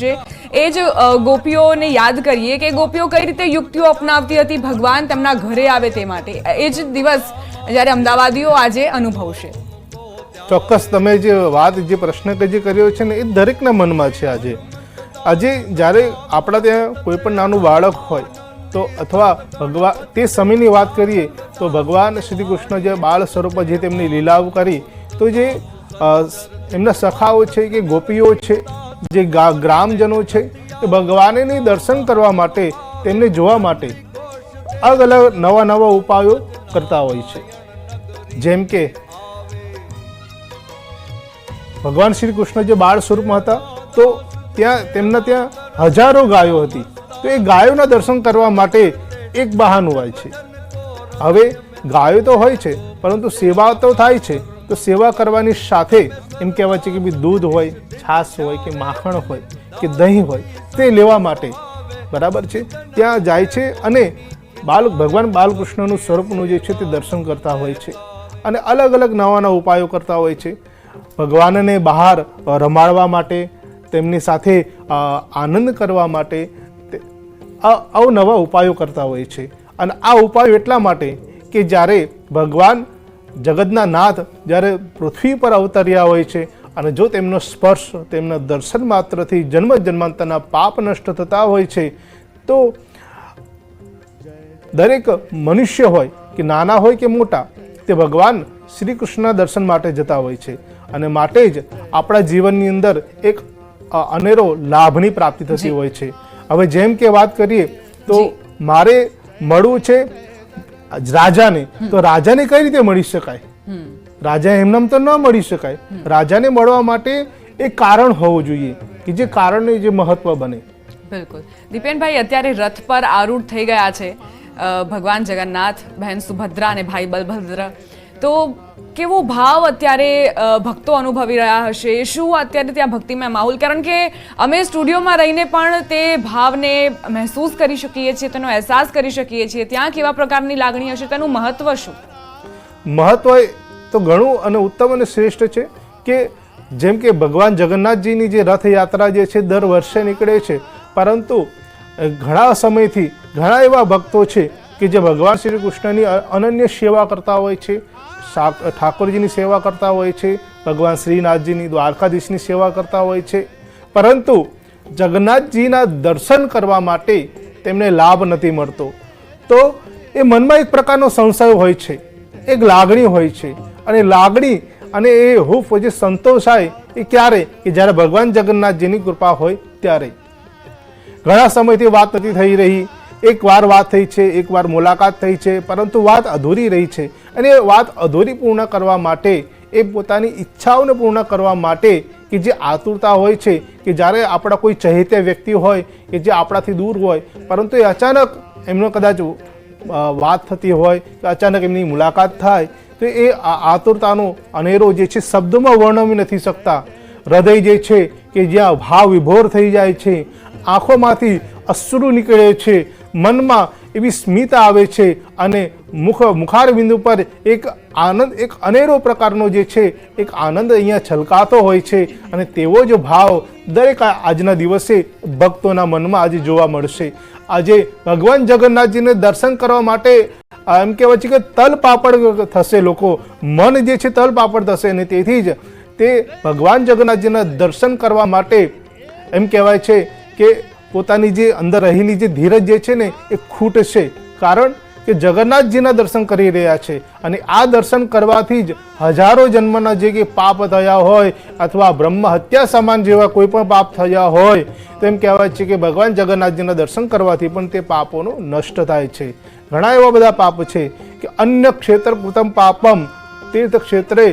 છે એ જ ગોપીઓને યાદ કરીએ કે ગોપીઓ કઈ રીતે યુક્તિઓ અપનાવતી હતી, ભગવાન તેમના ઘરે આવે તે માટે. એ જ દિવસ જ્યારે અમદાવાદીઓ આજે અનુભવશે. ચોક્કસ, તમે જે વાત, જે પ્રશ્ન કે જે કર્યો છે ને, એ દરેકના મનમાં છે આજે. આજે જ્યારે આપણા ત્યાં કોઈ પણ નાનું બાળક હોય, તો અથવા ભગવાન તે સમયની વાત કરીએ, તો ભગવાન શ્રી કૃષ્ણ જે બાળ સ્વરૂપે જે તેમની લીલાઓ કરી, તો જે એમના સખાઓ છે કે ગોપીઓ છે જે ગ્રામજનો છે, એ ભગવાનને દર્શન કરવા માટે, તેમને જોવા માટે અલગ અલગ નવા નવા ઉપાયો કરતા હોય છે. જેમ કે, ભગવાન શ્રી કૃષ્ણ જે બાળ સ્વરૂપમાં હતા, તો ત્યાં, તેમના ત્યાં હજારો ગાયો હતી. તો એ ગાયોના દર્શન કરવા માટે એક બહાનું હોય છે. હવે ગાયો તો હોય છે, પરંતુ સેવા તો થાય છે. તો સેવા કરવાની સાથે એમ કહેવાય છે કે ભાઈ દૂધ હોય, છાશ હોય કે માખણ હોય કે દહીં હોય, તે લેવા માટે બરાબર છે. ત્યાં જાય છે અને બાલ, ભગવાન બાલકૃષ્ણનું સ્વરૂપનું જે છે તે દર્શન કરતા હોય છે અને અલગ અલગ નવા નવા ઉપાયો કરતા હોય છે. ભગવાનને બહાર રમાડવા માટે, તેમની સાથે આનંદ કરવા માટે અવનવા ઉપાયો કરતા હોય છે. અને આ ઉપાયો એટલા માટે કે જ્યારે ભગવાન જગતના નાથ જ્યારે પૃથ્વી પર અવતર્યા હોય છે અને જો તેમનો સ્પર્શ તેમના દર્શન માત્રથી જન્મ જન્માંતરના પાપ નષ્ટ થતા હોય છે તો દરેક મનુષ્ય હોય કે નાના હોય કે મોટા તે ભગવાન શ્રી કૃષ્ણના દર્શન માટે જતા હોય છે. અને માટે જ આપણા જીવનની અંદર એક અનેરો લાભની પ્રાપ્તિ થતી હોય છે. હવે જેમ કે વાત કરીએ તો મારે મળવું છે રાજાને, તો રાજાને કઈ રીતે મળી શકાય? રાજા એમનામ તો ન મળી શકાય. રાજાને મળવા માટે એક કારણ હોવું જોઈએ, કે જે કારણને જે મહત્વ બને. બિલકુલ. દીપેનભાઈ, અત્યારે રથ પર આરૂઢ થઈ ગયા છે. ભગવાન જગન્નાથ, બહેન સુભદ્રા અને ભાઈ બલભદ્ર. તો કેવો ભાવ અત્યારે ભક્તો અનુભવી રહ્યા હશે? શું અત્યારે ત્યાં ભક્તિમય માહોલ? કારણ કે અમે સ્ટુડિયોમાં રહીને પણ તે ભાવને મહેસૂસ કરી શકીએ છીએ, તેનો અહેસાસ કરી શકીએ છીએ. ત્યાં કેવા પ્રકારની લાગણી હશે? તેનું મહત્વ શું? મહત્વ તો ઘણું અને ઉત્તમ અને શ્રેષ્ઠ છે કે જેમ કે ભગવાન જગન્નાથજીની જે રથયાત્રા જે છે, દર વર્ષે નીકળે છે. પરંતુ ઘણા સમયથી ઘણા એવા ભક્તો છે કે જે ભગવાન શ્રી કૃષ્ણની અનન્ય સેવા કરતા હોય છે ઠાકોરજીની સેવા કરતા હોય છે, ભગવાન શ્રીનાથજીની દ્વારકાધીશની સેવા કરતા હોય છે. પરંતુ જગન્નાથજીના દર્શન કરવા માટે તેમને લાભ નથી મળતો. તો એ મનમાં એક પ્રકારનો સંશય હોય છે, એક લાગણી હોય છે. અને લાગણી અને એ હૂફ જે સંતોષાય એ ક્યારે? કે જ્યારે ભગવાન જગન્નાથજીની કૃપા હોય ત્યારે. ઘણા સમયથી વાત નથી થઈ રહી એક વાર વાત થઈ છે એક વાર મુલાકાત થઈ છે, પરંતુ વાત અધૂરી રહી છે. અને વાત અધૂરી પૂર્ણ કરવા માટે, એ પોતાની ઈચ્છાઓને પૂર્ણ કરવા માટે કે જે આતુરતા હોય છે, કે જ્યારે આપણા કોઈ ચહેત્ય વ્યક્તિ હોય, કે જે આપણાથી દૂર હોય, પરંતુ એ અચાનક એમનો કદાચ વાત થતી હોય, કે અચાનક એમની મુલાકાત થાય, તો એ આતુરતાનો અનેરો જે છે, શબ્દોમાં વર્ણવી નથી શકતા. હૃદય જે છે, કે જ્યાં ભાવ વિભોર થઈ જાય છે, આંખોમાંથી અશ્રુ નીકળે છે મનમાં એવી સ્મિતા આવે છે અને મુખ મુખાર બિંદુ પર એક આનંદ, એક અનેરો પ્રકારનો જે છે, એક આનંદ અહીંયા છલકાતો હોય છે અને તેવો જ ભાવ દરેક આજના દિવસે ભક્તોના મનમાં આજે જોવા મળશે. આજે ભગવાન જગન્નાથજીને દર્શન કરવા માટે એમ કહેવાય છે કે તલ પાપડ થશે લોકો, મન જે છે તલ પાપડ થશે અને તેથી જ તે ભગવાન જગન્નાથજીના દર્શન કરવા માટે એમ કહેવાય છે કે પોતાની જે અંદર રહેલી જે ધીરજ જે છે ને, એ ખૂટશે કારણ કે જગન્નાથજીના દર્શન કરી રહ્યા છે અને આ દર્શન કરવાથી જ હજારો જન્મના જે કે પાપ થયા હોય અથવા બ્રહ્મ હત્યા સમાન જેવા કોઈ પણ પાપ થયા હોય તેમ કહેવાય છે કે ભગવાન જગન્નાથજીના દર્શન કરવાથી પણ તે પાપોનો નષ્ટ થાય છે. ઘણા એવા બધા પાપ છે કે અન્ય ક્ષેત્ર કૃતમ પાપમ તીર્થ ક્ષેત્રે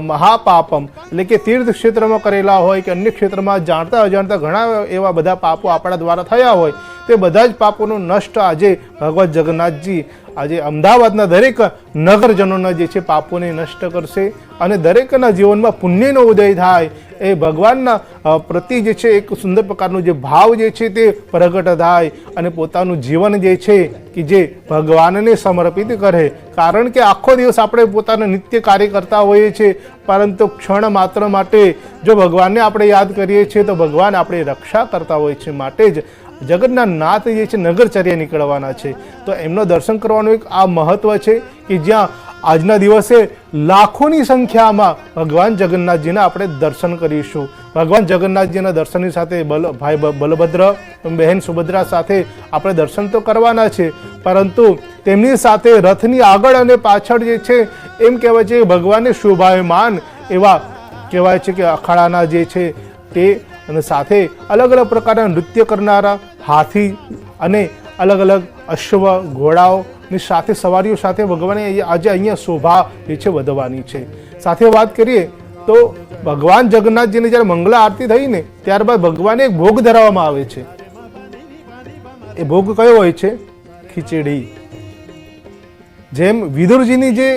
મહાપાપમ. એટલે કે તીર્થ ક્ષેત્રમાં કરેલા હોય કે અન્ય ક્ષેત્રમાં જાણતા અજાણતા ઘણા એવા બધા પાપો આપણા દ્વારા થયા હોય. તે બધા જ પાપોનું નષ્ટ આજે ભગવાન જગન્નાથજી, આજે અમદાવાદના દરેક નગરજનોના જે છે પાપોને નષ્ટ કરશે અને દરેકના જીવનમાં પુણ્યનો ઉદય થાય એ ભગવાનના પ્રતિ જે છે એક સુંદર પ્રકારનો જે ભાવ જે છે તે પ્રગટ થાય અને પોતાનું જીવન જે છે કે જે ભગવાનને સમર્પિત કરે. કારણ કે આખો દિવસ આપણે પોતાના નિત્ય કાર્ય કરતા હોઈએ છીએ, પરંતુ ક્ષણ માત્ર માટે જો ભગવાનને આપણે યાદ કરીએ છીએ તો ભગવાન આપણે રક્ષા કરતા હોય છે માટે જ. જગતના નાથ જે છે, નગરચર્યા નીકળવાના છે. તો એમનો દર્શન કરવાનું એક આ મહત્વ છે કે જ્યાં આજના દિવસે લાખોની સંખ્યામાં ભગવાન જગન્નાથજીના આપણે દર્શન કરીશું. ભગવાન જગન્નાથજીના દર્શનની સાથે બલ, ભાઈ બલભદ્ર, બહેન સુભદ્રા સાથે આપણે દર્શન તો કરવાના છે, પરંતુ તેમની સાથે રથની આગળ અને પાછળ જે છે, એમ કહેવાય છે ભગવાનને શોભાયમાન એવા કહેવાય છે કે અખાડાના જે છે, તે અને સાથે અલગ અલગ પ્રકારના નૃત્ય કરનારા હાથી અને અલગ અલગ અશ્વ ઘોડાઓની સાથે સવારીઓ સાથે ભગવાને આજે અહીંયા શોભા જે છે વધવાની છે. સાથે વાત કરીએ તો ભગવાન જગન્નાથજીની જ્યારે મંગલા આરતી થઈ ને ત્યારબાદ ભગવાને એક ભોગ ધરાવવામાં આવે છે. એ ભોગ કયો હોય છે? ખીચડી. જેમ વિદુરજીની જે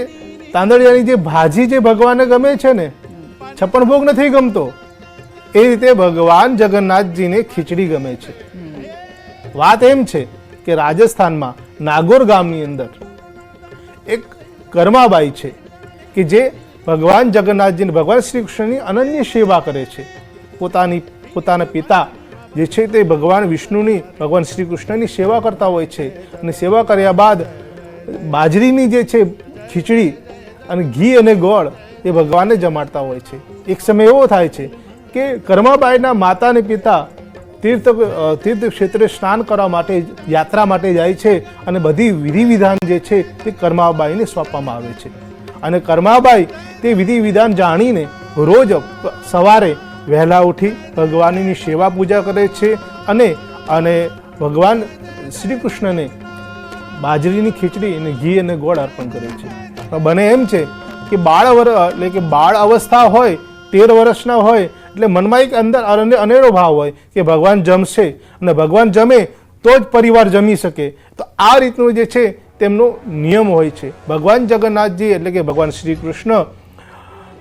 તાંદળિયાની જે ભાજી જે ભગવાનને ગમે છે ને, છપ્પન ભોગ નથી ગમતો. એ રીતે ભગવાન જગન્નાથજીને ખીચડી ગમે છે. વાત એમ છે કે રાજસ્થાનમાં નાગોર ગામની અંદર એક કર્માબાઈ છે કે જે ભગવાન જગન્નાથજીને, ભગવાન શ્રી કૃષ્ણની અનન્ય સેવા કરે છે. પોતાની, પોતાના પિતા જે છે તે ભગવાન વિષ્ણુની, ભગવાન શ્રી કૃષ્ણની સેવા કરતા હોય છે અને સેવા કર્યા બાદ બાજરીની જે છે ખીચડી અને ઘી અને ગોળ એ ભગવાનને જમાડતા હોય છે. એક સમય એવો થાય છે કે કર્માબાઈના માતા અને પિતા તીર્થ તીર્થ ક્ષેત્રે સ્નાન કરવા માટે યાત્રા માટે જાય છે અને બધી વિધિ વિધાન જે છે તે કર્માબાઈને સોંપવામાં આવે છે. અને કર્માબાઈ તે વિધિ વિધાન જાણીને રોજ સવારે વહેલા ઉઠી ભગવાનની સેવા પૂજા કરે છે અને અને ભગવાન શ્રી કૃષ્ણને બાજરીની ખીચડી અને ઘી અને ગોળ અર્પણ કરે છે. બને એમ છે કે બાળ એટલે કે બાળ અવસ્થા હોય, તેર વર્ષના હોય એટલે મનમાં એક અંદર અને- અનેરો ભાવ હોય કે ભગવાન જમશે અને ભગવાન જમે તો જ પરિવાર જમી શકે. તો આ રીતનું જે છે તેમનો નિયમ હોય છે. ભગવાન જગન્નાથજી એટલે કે ભગવાન શ્રી કૃષ્ણ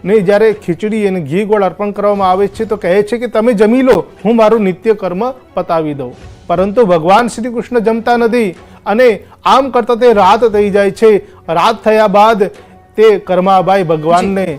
ને જ્યારે ખીચડી અને ઘી ગોળ અર્પણ કરવામાં આવે છે તો કહે છે કે તમે જમી લો, હું મારું નિત્ય કર્મ પતાવી દઉં. પરંતુ ભગવાન શ્રી કૃષ્ણ જમતા નથી અને આમ કરતા તે રાત થઈ જાય છે. રાત થયા બાદ તે કર્માબાઈ ભગવાનને